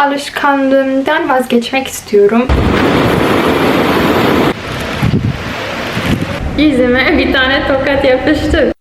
alışkanlığımdan vazgeçmek istiyorum. Yüzüme bir tane tokat yapıştı.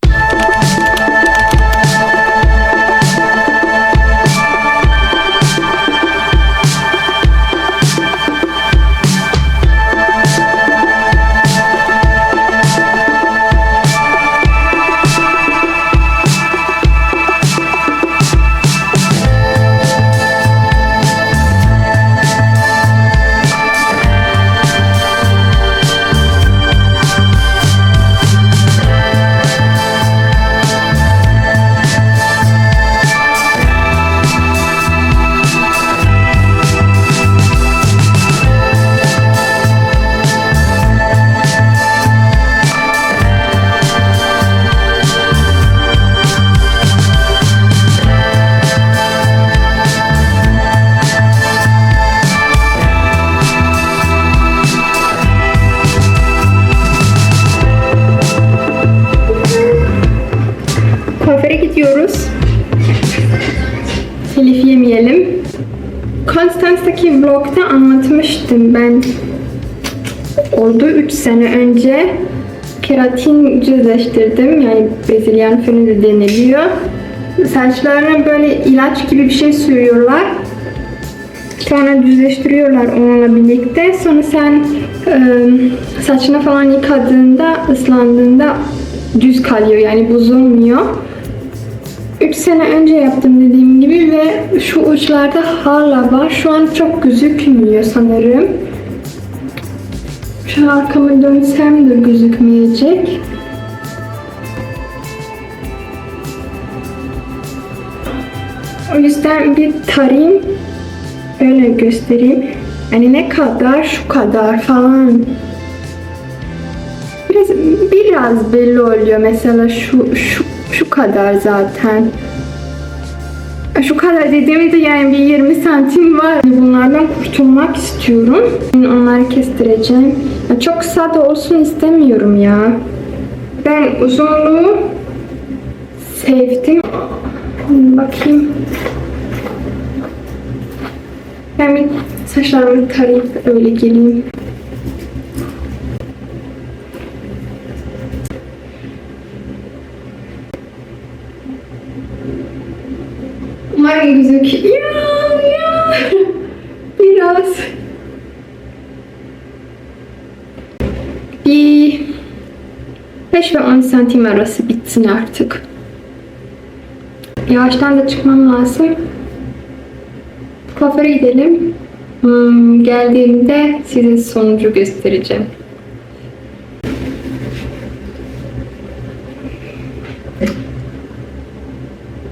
Sene önce keratin düzleştirdim. Yani Brezilyan fönü de deniliyor. Saçlarına böyle ilaç gibi bir şey sürüyorlar. Sonra düzleştiriyorlar onunla birlikte. Sonra sen e, saçını falan yıkadığında, ıslandığında düz kalıyor yani bozulmuyor. 3 sene önce yaptım dediğim gibi ve şu uçlarda hala var. Şu an çok gözükmüyor sanırım. Şu arkamı dönsem de gözükmeyecek. O yüzden bir tarayayım. Öyle göstereyim. Hani ne kadar şu kadar falan. Biraz biraz belli oluyor mesela şu şu şu kadar zaten. Şu kadar dediğimde yani bir 20 santim var. Bunlardan kurtulmak istiyorum. Onları kestireceğim. Ya Çok kısa da olsun istemiyorum ya. Ben uzunluğu sevdim. Bakayım. Ben bir saçlarımı tarayıp öyle geleyim. Umarım gözüküyor. Ya, Biraz. Bir 5 ve 10 santim arası bitsin artık. Yavaştan da çıkmam lazım. Kuaföre gidelim. Hmm, geldiğimde size sonucu göstereceğim.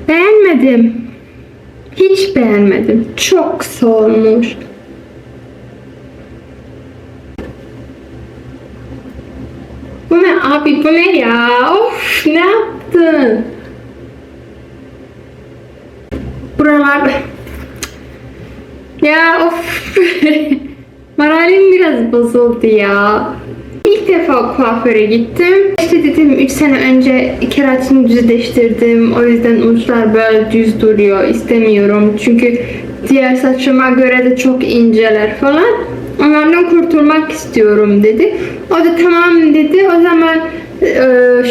Beğenmedim. Hiç beğenmedim. Çok kısa. Bu ne abi bu ne ya? Of ne yaptın? Buralar... Ya of. Moralim biraz bozuldu ya. İlk defa kuaföre gittim. İşte dedim 3 sene önce keratini düzleştirdim. O yüzden uçlar böyle düz duruyor. İstemiyorum. Çünkü diğer saçıma göre de çok inceler falan. Onlardan kurtulmak istiyorum dedi. O da tamam dedi. O zaman e,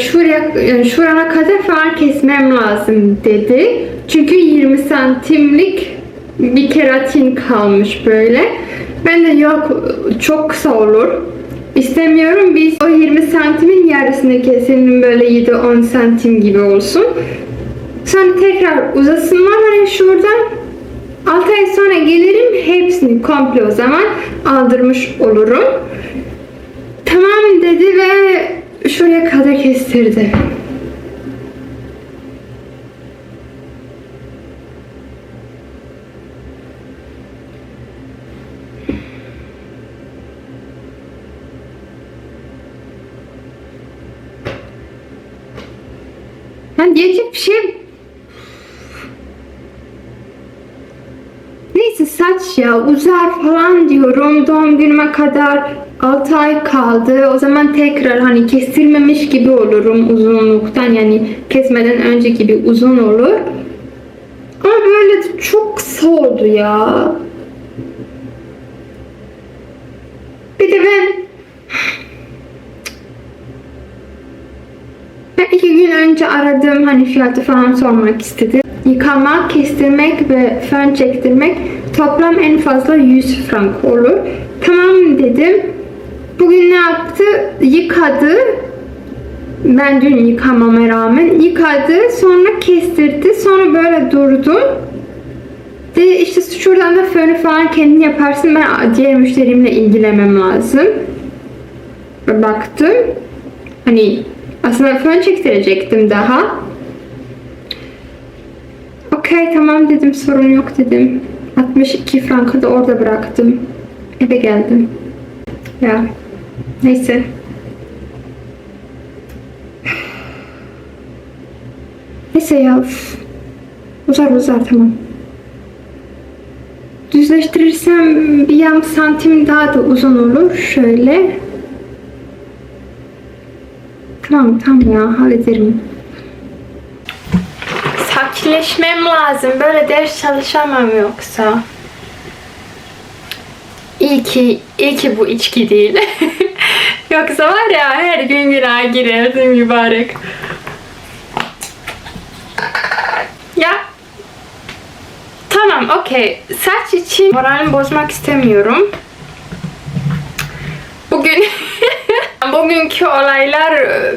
şuraya yani şurana kadar falan kesmem lazım dedi. Çünkü 20 santimlik bir keratin kalmış böyle. Ben de yok çok kısa olur. İstemiyorum biz o 20 santimin yarısını keselim böyle 7-10 santim gibi olsun. Sonra tekrar uzasınlar hani şuradan 6 ay sonra gelirim hepsini komple o zaman aldırmış olurum. Tamam dedi ve şuraya kadar kestirdi. Ben diyecek bir şey Neyse saç ya uzar falan diyorum doğum günüme kadar 6 ay kaldı. O zaman tekrar hani kestirmemiş gibi olurum uzunluktan yani kesmeden önce gibi uzun olur. Ama böyle çok kısa oldu ya. Bir de ben ben iki gün önce aradım hani fiyatı falan sormak istedim. Yıkamak, kestirmek ve fön çektirmek toplam en fazla 100 frank olur. Tamam dedim. Bugün ne yaptı? Yıkadı. Ben dün yıkamama rağmen yıkadı. Sonra kestirdi. Sonra böyle durdum. Dedi işte şuradan da fönü falan kendin yaparsın. Ben diğer müşterimle ilgilemem lazım. Baktım. Hani aslında fön çektirecektim daha. Okey tamam dedim sorun yok dedim. 62 frankı da orada bıraktım. Eve geldim. Ya neyse. Neyse ya. Uzar uzar tamam. Düzleştirirsem bir yarım santim daha da uzun olur. Şöyle. Tamam tamam ya hallederim. Sakinleşmem lazım. Böyle ders çalışamam yoksa. İyi ki, iyi ki bu içki değil. yoksa var ya her gün günaha girerdim mübarek. Ya Tamam, okey. Saç için moralimi bozmak istemiyorum. Bugün bugünkü olaylar e,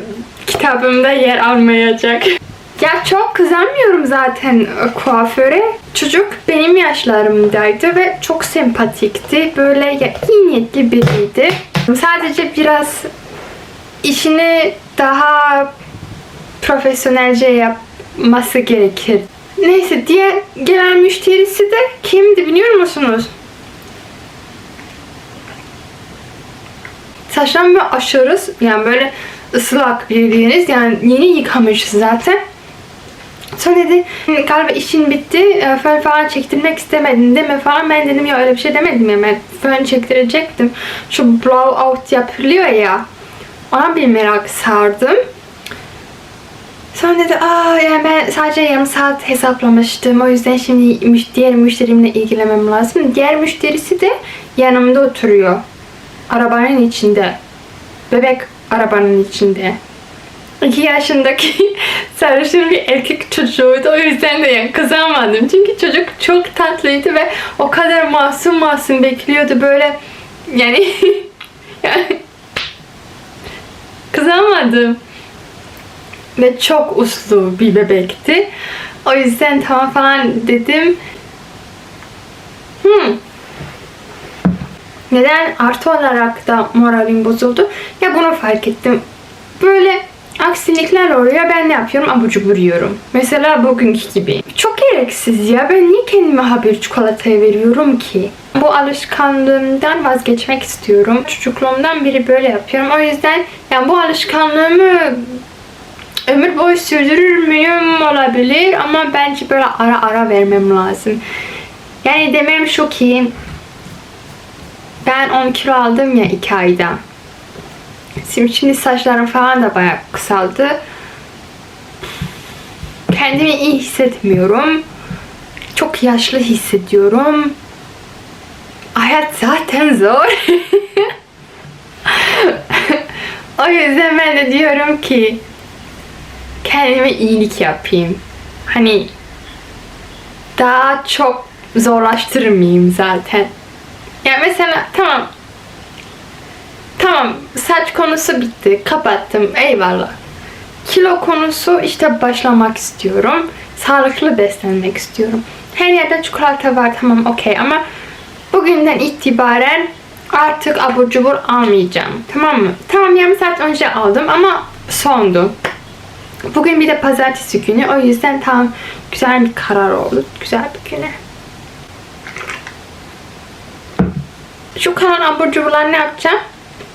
kitabımda yer almayacak. Ya çok kızamıyorum zaten e, kuaföre. Çocuk benim yaşlarımdaydı ve çok sempatikti. Böyle ya iyi niyetli biriydi. Sadece biraz işini daha profesyonelce yapması gerekir. Neyse diğer gelen müşterisi de kimdi biliyor musunuz? Saçlarım böyle aşırı yani böyle ıslak bildiğiniz yani yeni yıkamış zaten. Dedi galiba işin bitti e, fön falan çektirmek istemedin değil mi falan. Ben dedim ya öyle bir şey demedim ya ben fön çektirecektim. Şu blowout yapılıyor ya ona bir merak sardım. Sonra dedi aa yani ben sadece yarım saat hesaplamıştım. O yüzden şimdi diğer müşterimle ilgilemem lazım. Diğer müşterisi de yanımda oturuyor. Arabanın içinde. Bebek arabanın içinde. 2 yaşındaki sarışın bir erkek çocuğuydu. O yüzden de yani kızamadım. Çünkü çocuk çok tatlıydı ve o kadar masum masum bekliyordu. Böyle yani, yani kızamadım ve çok uslu bir bebekti. O yüzden tamam falan dedim. Hmm. Neden artı olarak da moralim bozuldu? Ya bunu fark ettim. Böyle aksilikler oluyor. Ben ne yapıyorum? Abur cubur yiyorum. Mesela bugünkü gibi. Çok gereksiz ya. Ben niye kendime haber çikolatayı veriyorum ki? Bu alışkanlığımdan vazgeçmek istiyorum. Çocukluğumdan beri böyle yapıyorum. O yüzden yani bu alışkanlığımı ömür boyu sürdürür müyüm olabilir ama bence böyle ara ara vermem lazım. Yani demem şu ki ben 10 kilo aldım ya 2 ayda. Şimdi, şimdi saçlarım falan da bayağı kısaldı. Kendimi iyi hissetmiyorum. Çok yaşlı hissediyorum. Hayat zaten zor. o yüzden ben de diyorum ki kendime iyilik yapayım. Hani daha çok zorlaştırmayayım zaten. Ya mesela tamam tamam saç konusu bitti. Kapattım. Eyvallah. Kilo konusu işte başlamak istiyorum. Sağlıklı beslenmek istiyorum. Her yerde çikolata var tamam okey ama bugünden itibaren artık abur cubur almayacağım. Tamam mı? Tamam yarım saat önce aldım ama sondu. Bugün bir de pazartesi günü. O yüzden tam güzel bir karar oldu. Güzel bir güne. Şu kalan abur cuburlar ne yapacağım?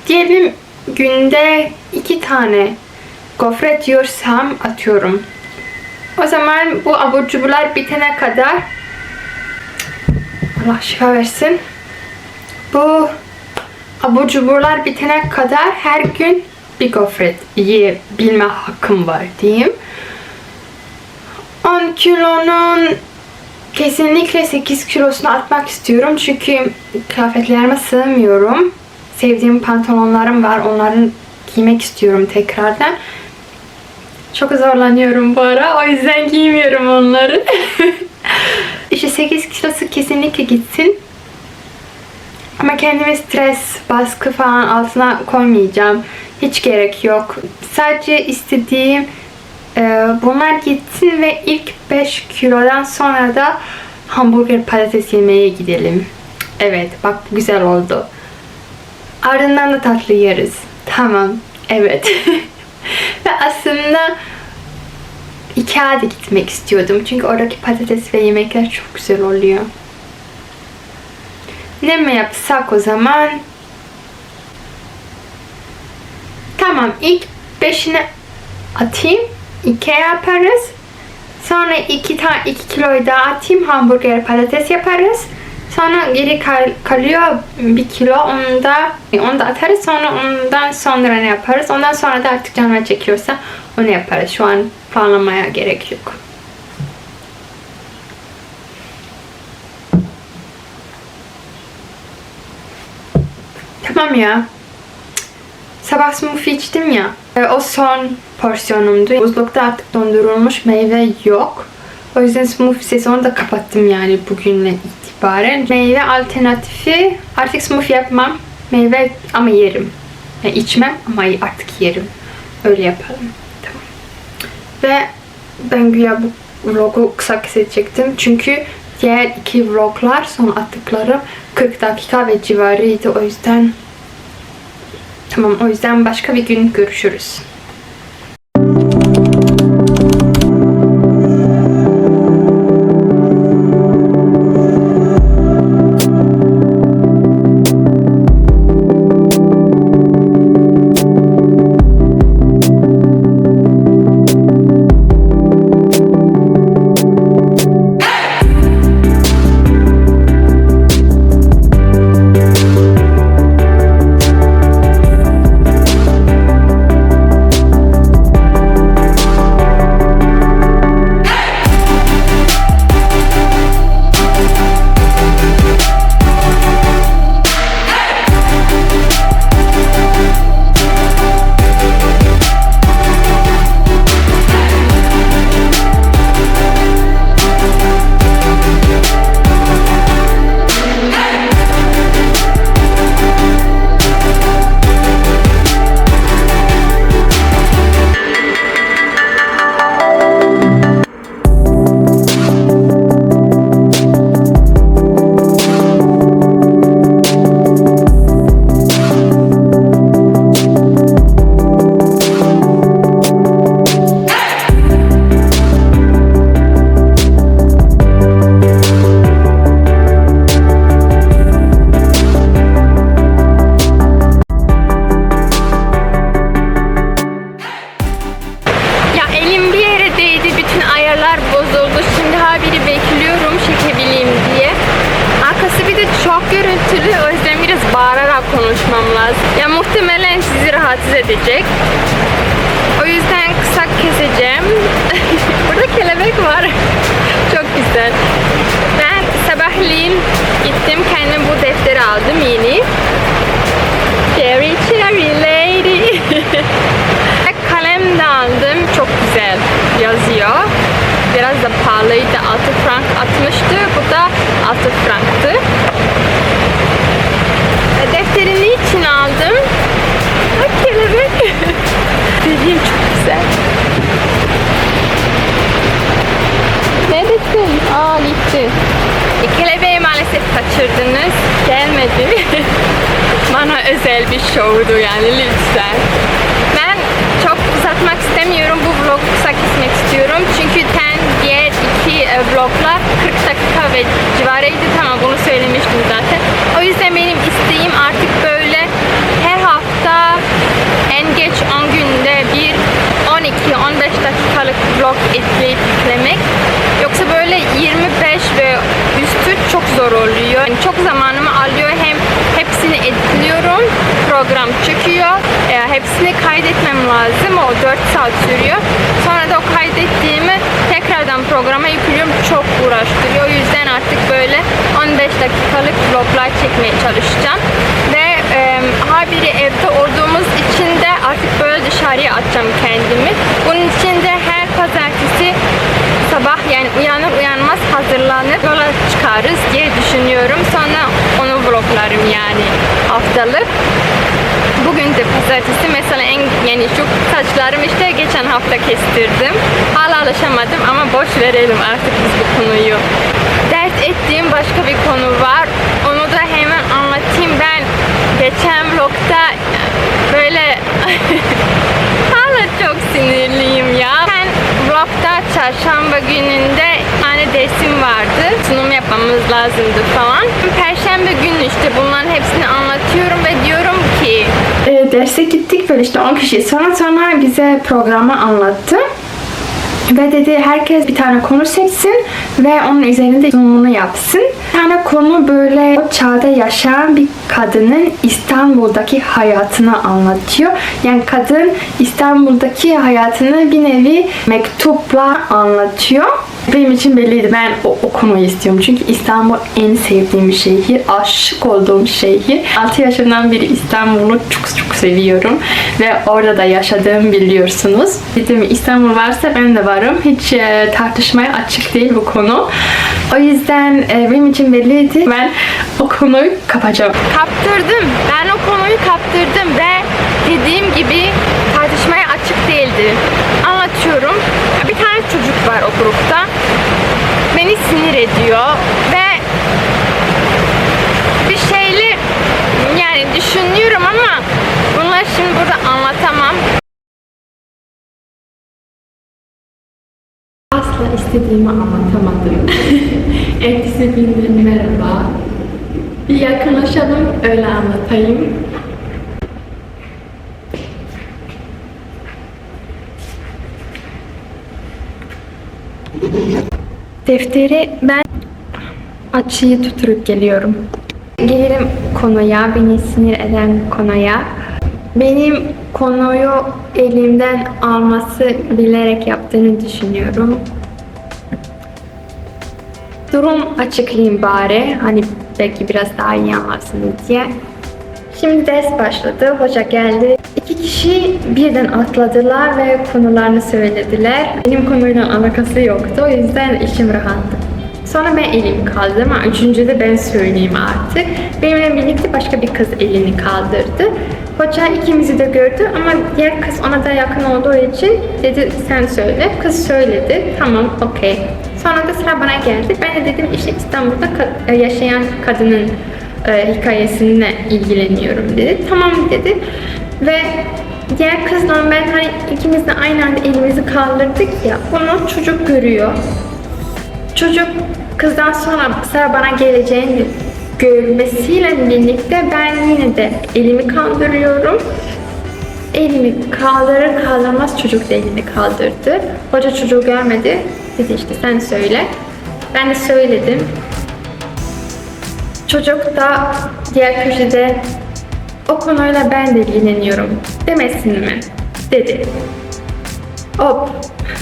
Diyelim günde iki tane gofret yiyorsam atıyorum. O zaman bu abur cuburlar bitene kadar Allah şifa versin. Bu abur cuburlar bitene kadar her gün bir gofret yiyebilme hakkım var diyeyim. 10 kilonun Kesinlikle 8 kilosunu atmak istiyorum çünkü kıyafetlerime sığmıyorum. Sevdiğim pantolonlarım var. Onları giymek istiyorum tekrardan. Çok zorlanıyorum bu ara. O yüzden giymiyorum onları. işte 8 kilosu kesinlikle gitsin. Ama kendimi stres, baskı falan altına koymayacağım. Hiç gerek yok. Sadece istediğim e, bunlar gitsin ve ilk 5 kilodan sonra da hamburger patates yemeye gidelim. Evet bak güzel oldu. Ardından da tatlı yeriz. Tamam. Evet. ve aslında Ikea'da gitmek istiyordum. Çünkü oradaki patates ve yemekler çok güzel oluyor. Ne mi yapsak o zaman? Tamam ilk beşini atayım. Ikea yaparız. Sonra iki tane iki kiloyu daha atayım. Hamburger patates yaparız. Sonra geri kal- kalıyor bir kilo. Onu da, onu da atarız. Sonra ondan sonra ne yaparız? Ondan sonra da artık canıma çekiyorsa onu yaparız. Şu an planlamaya gerek yok. Tamam ya. Sabah smoothie içtim ya. e, O son porsiyonumdu. Buzlukta artık dondurulmuş meyve yok. O yüzden smoothie sezonu da kapattım yani bugünle itibaren. Meyve alternatifi artık smoothie yapmam. Meyve ama yerim. Yani içmem ama artık yerim. Öyle yapalım. Tamam. Ve ben güya bu vlogu kısa kesecektim. Çünkü diğer iki vloglar son attıklarım 40 dakika ve civarıydı. O yüzden Tamam o yüzden başka bir gün görüşürüz. Kaçırdınız. Gelmedi. Bana özel bir şovdu yani lütfen. Ben çok uzatmak istemiyorum. Bu vlogu kısa kesmek istiyorum. Çünkü ten diğer iki e, vloglar 40 dakika ve civarıydı. Tamam bunu söylemiştim zaten. O yüzden benim isteğim artık böyle her hafta en geç 10 günde bir 12-15 dakikalık vlog ekleyip yüklemek. Yoksa böyle 25 ve üstü çok zor oluyor. Yani çok zamanımı alıyor. Hem hepsini editliyorum. Program çıkıyor. E, hepsini kaydetmem lazım. O 4 saat sürüyor. Sonra da o kaydettiğimi tekrardan programa yüklüyorum. Çok uğraştırıyor. O yüzden artık böyle 15 dakikalık vloglar çekmeye çalışacağım. Ve e, habire evde olduğumuz için de artık böyle dışarıya atacağım kendimi. Bunun için de her pazartesi sabah yani uyanır uyanmaz hazırlanıp yola çıkarız diye düşünüyorum. Sonra onu vloglarım yani haftalık. Bugün de pazartesi mesela en yeni şu saçlarım işte geçen hafta kestirdim. Hala alışamadım ama boş verelim artık biz bu konuyu. Dert ettiğim başka bir konu var. Onu da hemen anlatayım. Ben geçen vlogda böyle hala çok sinirliyim ya. Ben vlogda çarşamba gününde tane dersim vardı. Sunum yapmamız lazımdı falan. Perşembe günü işte bunların hepsini anlatıyorum ve diyorum ki E, derse gittik böyle işte 10 kişi. Sonra sonra bize programı anlattı. Ve dedi herkes bir tane konu seçsin ve onun üzerinde sunumunu yapsın. Bir tane konu böyle o çağda yaşayan bir kadının İstanbul'daki hayatını anlatıyor. Yani kadın İstanbul'daki hayatını bir nevi mektupla anlatıyor. Benim için belliydi. Ben o, o konuyu istiyorum. Çünkü İstanbul en sevdiğim şehir. Aşık olduğum şehir. 6 yaşından beri İstanbul'u çok çok seviyorum. Ve orada da yaşadığımı biliyorsunuz. Dedim İstanbul varsa ben de varım. Hiç e, tartışmaya açık değil bu konu. O yüzden e, benim için belliydi. Ben o konuyu kapacağım. kaptırdım. Ben o konuyu kaptırdım ve dediğim gibi tartışmaya açık değildi. Anlatıyorum. Bir tane çocuk var o grupta. Beni sinir ediyor ve bir şeyler yani düşünüyorum ama bunları şimdi burada anlatamam. Asla istediğimi anlatamadım. Ertesi gün merhaba. Bir yakınlaşalım öyle anlatayım. Defteri ben açıyı tuturup geliyorum. Gelelim konuya, beni sinir eden konuya. Benim konuyu elimden alması bilerek yaptığını düşünüyorum. Durum açıklayayım bari. Hani belki biraz daha iyi anlarsınız diye. Şimdi ders başladı. Hoca geldi. İki kişi birden atladılar ve konularını söylediler. Benim konuyla alakası yoktu. O yüzden işim rahattı. Sonra ben elimi kaldırdım ama üçüncüde ben söyleyeyim artık. Benimle birlikte başka bir kız elini kaldırdı. Hoca ikimizi de gördü ama diğer kız ona da yakın olduğu için dedi sen söyle. Kız söyledi. Tamam okey. Sonra da sıra bana geldi. Ben de dedim işte İstanbul'da e, yaşayan kadının e, hikayesine ilgileniyorum dedi. Tamam dedi. Ve diğer kızla ben hani ikimiz de aynı anda elimizi kaldırdık ya. Bunu çocuk görüyor. Çocuk kızdan sonra sıra bana geleceğini görmesiyle birlikte ben yine de elimi kaldırıyorum. Elimi kaldırır kaldırmaz çocuk da elini kaldırdı. Hoca çocuğu görmedi. Dedi işte sen söyle. Ben de söyledim. Çocuk da diğer köşede o konuyla ben de ilgileniyorum demesin mi? Dedi. Hop.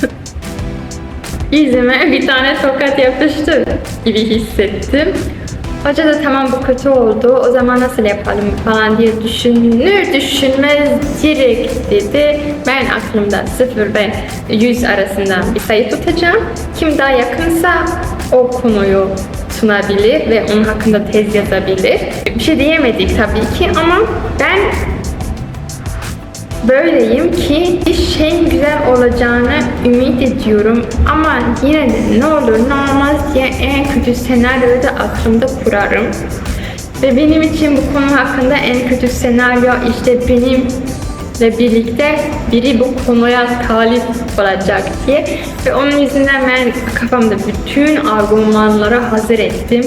Yüzüme bir tane tokat yapıştı gibi hissettim. Hoca da tamam bu kötü oldu, o zaman nasıl yapalım falan diye düşünür düşünmez direkt dedi. Ben aklımda sıfır ve yüz arasından bir sayı tutacağım. Kim daha yakınsa o konuyu sunabilir ve onun hakkında tez yazabilir. Bir şey diyemedik tabii ki ama ben böyleyim ki bir şeyin güzel olacağını ümit ediyorum ama yine de ne olur ne olmaz diye en kötü senaryoyu da aklımda kurarım. Ve benim için bu konu hakkında en kötü senaryo işte benimle birlikte biri bu konuya talip olacak diye. Ve onun yüzünden ben kafamda bütün argümanları hazır ettim.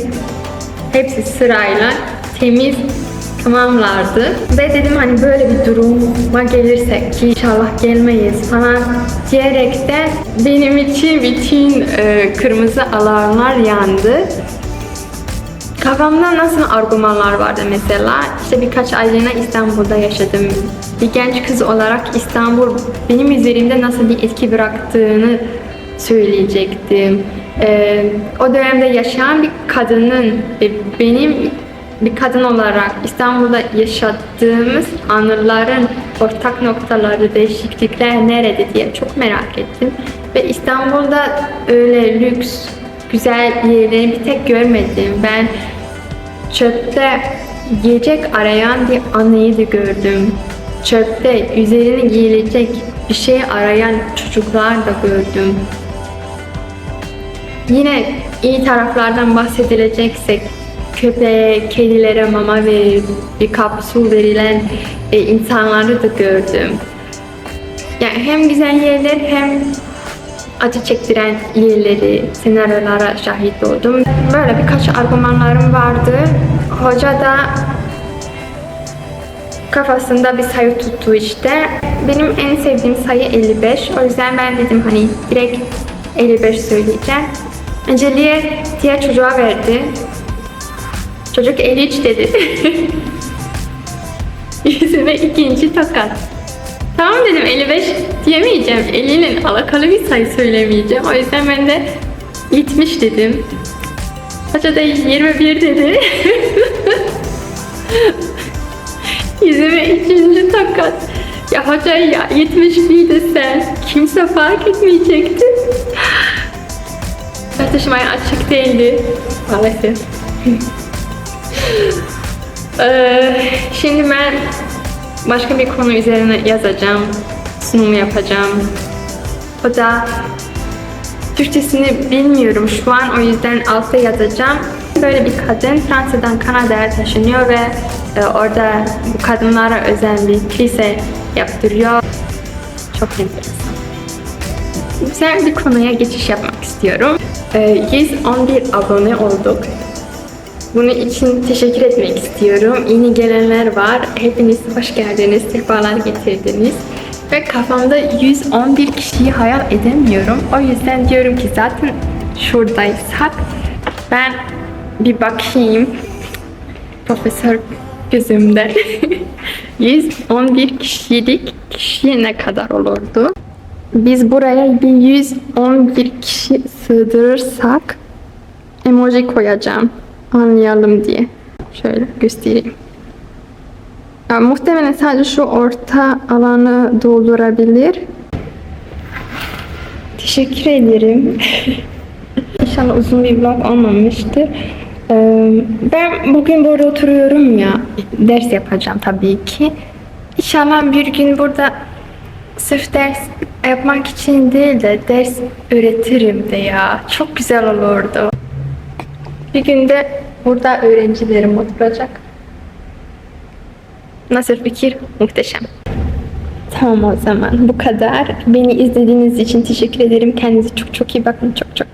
Hepsi sırayla temiz tamamlardı. Ve dedim hani böyle bir duruma gelirsek ki inşallah gelmeyiz falan diyerek de benim için bütün e, kırmızı alarmlar yandı. Kafamda nasıl argümanlar vardı mesela. İşte birkaç aylığına İstanbul'da yaşadım. Bir genç kız olarak İstanbul benim üzerimde nasıl bir etki bıraktığını söyleyecektim. Ee, o dönemde yaşayan bir kadının ve benim bir kadın olarak İstanbul'da yaşadığımız anıların ortak noktaları, değişiklikler nerede diye çok merak ettim. Ve İstanbul'da öyle lüks, güzel yerleri bir tek görmedim. Ben çöpte yiyecek arayan bir anneyi de gördüm. Çöpte üzerine giyilecek bir şey arayan çocuklar da gördüm. Yine iyi taraflardan bahsedileceksek köpeğe, kedilere mama verip bir kap verilen e, insanları da gördüm. Yani hem güzel yerler hem acı çektiren yerleri, senaryolara şahit oldum. Böyle birkaç argümanlarım vardı. Hoca da kafasında bir sayı tuttu işte. Benim en sevdiğim sayı 55. O yüzden ben dedim hani direkt 55 söyleyeceğim. Önceliğe diğer çocuğa verdi. Çocuk 53 dedi. Yüzüme ikinci tokat. Tamam dedim 55 diyemeyeceğim. 50 ile alakalı bir sayı söylemeyeceğim. O yüzden ben de 70 dedim. Hoca da 21 dedi. Yüzüme ikinci tokat. Ya hoca ya 71 desen kimse fark etmeyecekti. Tartışmaya açık değildi maalesef. Ee, şimdi ben başka bir konu üzerine yazacağım. Sunum yapacağım. O da Türkçesini bilmiyorum şu an o yüzden altta yazacağım. Böyle bir kadın Fransa'dan Kanada'ya taşınıyor ve e, orada bu kadınlara özel bir kilise yaptırıyor. Çok enteresan. Güzel bir konuya geçiş yapmak istiyorum. E, 111 abone olduk. Bunun için teşekkür etmek istiyorum. Yeni gelenler var. Hepiniz hoş geldiniz, sefalar getirdiniz. Ve kafamda 111 kişiyi hayal edemiyorum. O yüzden diyorum ki zaten şuradaysak ben bir bakayım. Profesör gözümde. 111 kişilik kişi ne kadar olurdu? Biz buraya bir 111 kişi sığdırırsak emoji koyacağım anlayalım diye. Şöyle göstereyim. Ya, muhtemelen sadece şu orta alanı doldurabilir. Teşekkür ederim. İnşallah uzun bir vlog olmamıştır. Ee, Ben bugün burada oturuyorum ya, ders yapacağım tabii ki. İnşallah bir gün burada sırf ders yapmak için değil de ders öğretirim de ya. Çok güzel olurdu. Bir günde burada öğrencilerim oturacak. Nasıl fikir? Muhteşem. Tamam o zaman bu kadar. Beni izlediğiniz için teşekkür ederim. Kendinize çok çok iyi bakın. Çok çok.